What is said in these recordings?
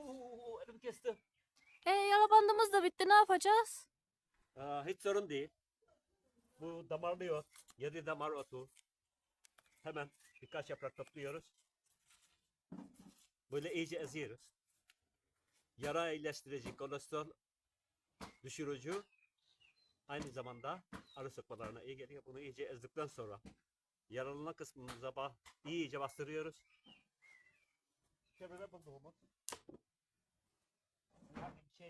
Oo, elim kesti. E yara bandımız da bitti ne yapacağız? Aa, hiç sorun değil. Bu damarlıyor. Yedi damar otu. Hemen birkaç yaprak topluyoruz. Böyle iyice eziyoruz. Yara iyileştirici, kolesterol düşürücü. Aynı zamanda arı sokmalarına iyi geliyor. Bunu iyice ezdikten sonra yaralanan kısmımıza iyice bastırıyoruz. Çevrede bulduğumuz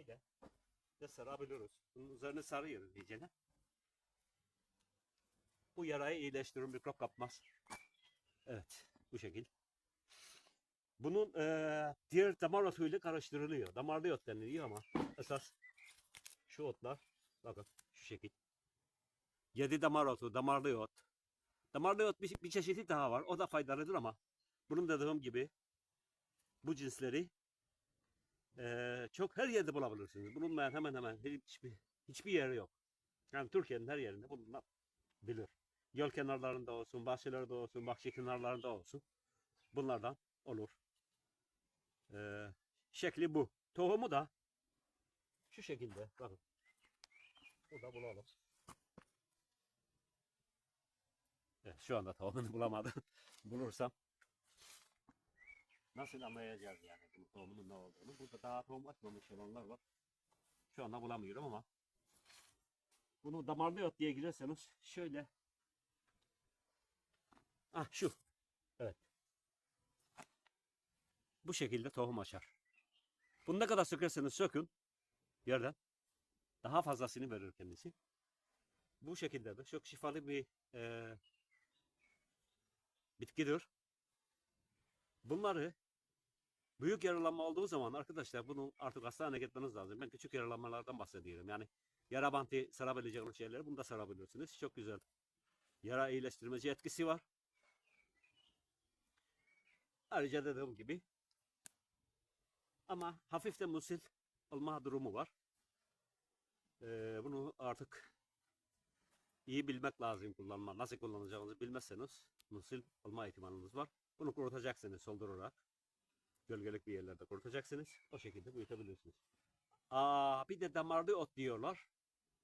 şeyle de sarabiliyoruz. Bunun üzerine sarıyoruz iyicene. Bu yarayı iyileştirir, mikrop kapmaz. Evet, bu şekil. Bunun eee, diğer damar otuyla karıştırılıyor. Damarlı ot deniliyor ama esas şu otlar, bakın şu şekil. Yedi damar otu, damarlı ot. Damarlı ot bir, bir çeşidi daha var. O da faydalıdır ama bunun dediğim gibi bu cinsleri çok her yerde bulabilirsiniz. Bulunmayan hemen hemen hiçbir hiçbir yeri yok. Yani Türkiye'nin her yerinde bulunabilir. Yol kenarlarında olsun, bahçelerde olsun, bahçe kenarlarında olsun. Bunlardan olur. Eee, şekli bu. Tohumu da şu şekilde. Bakın. Burada bulalım. Evet, şu anda tohumunu bulamadım. Bulursam nasıl anlayacağız yani bunun tohumunun ne olduğunu. Burada daha tohum açmamış olanlar var. Şu anda bulamıyorum ama bunu damarlı ot diye girerseniz şöyle Ah şu. Evet. Bu şekilde tohum açar. Bunu ne kadar sökerseniz sökün yerden daha fazlasını verir kendisi. Bu şekilde de çok şifalı bir eee bitkidir. Bunları büyük yaralanma olduğu zaman arkadaşlar bunu artık hastaneye gitmeniz lazım. Ben küçük yaralanmalardan bahsediyorum. Yani yara bantı sarabileceğiniz şeyleri bunu da sarabilirsiniz. Çok güzel. Yara iyileştirmeci etkisi var. Ayrıca dediğim gibi ama hafif de musil olma durumu var. Ee, bunu artık iyi bilmek lazım kullanma. Nasıl kullanacağınızı bilmezseniz musil olma ihtimaliniz var. Bunu kurutacaksınız soldurarak. Gölgelik bir yerlerde kurutacaksınız. O şekilde büyütebilirsiniz. Aa, bir de damarlı ot diyorlar.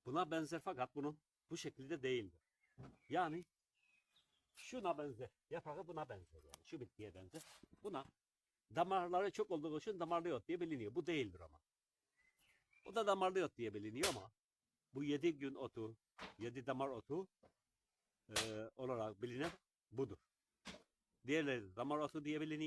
Buna benzer fakat bunun bu şekilde değildir. Yani şuna benzer. Yaprağı buna benzer yani. Şu bitkiye benzer. Buna damarları çok olduğu için damarlı ot diye biliniyor. Bu değildir ama. O da damarlı ot diye biliniyor ama bu yedi gün otu, yedi damar otu eee, olarak bilinen budur. Diğerleri damar otu diye biliniyor.